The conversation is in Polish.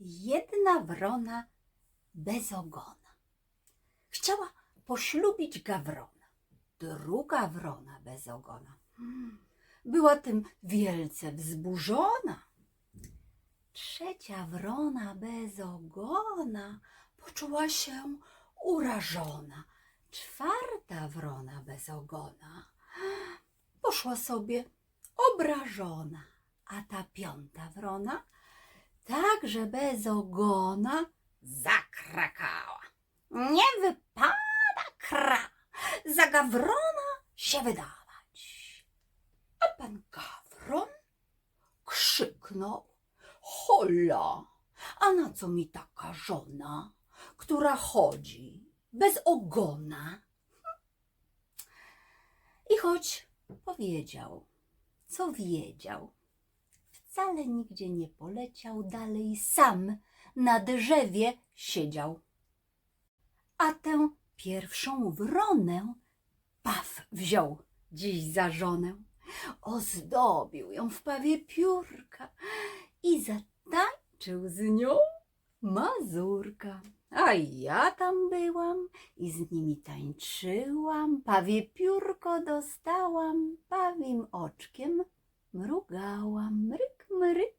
jedna wrona bez ogona. Chciała poślubić Gawrona. Druga wrona bez ogona. Była tym wielce wzburzona. Trzecia wrona bez ogona poczuła się urażona. Czwarta wrona bez ogona poszła sobie obrażona, a ta piąta wrona także bez ogona zakrakała. Nie wypada kra za gawrona się wydawać. A pan gawron krzyknął, hola, a na co mi taka żona, która chodzi bez ogona? I choć powiedział, co wiedział, wcale nigdzie nie poleciał dalej, sam na drzewie siedział. A tę pierwszą wronę paw wziął dziś za żonę, ozdobił ją w pawie piórka i zatańczył z nią mazurka. A ja tam byłam i z nimi tańczyłam, pawie piórko dostałam, pawim oczkiem mrugałam, bunları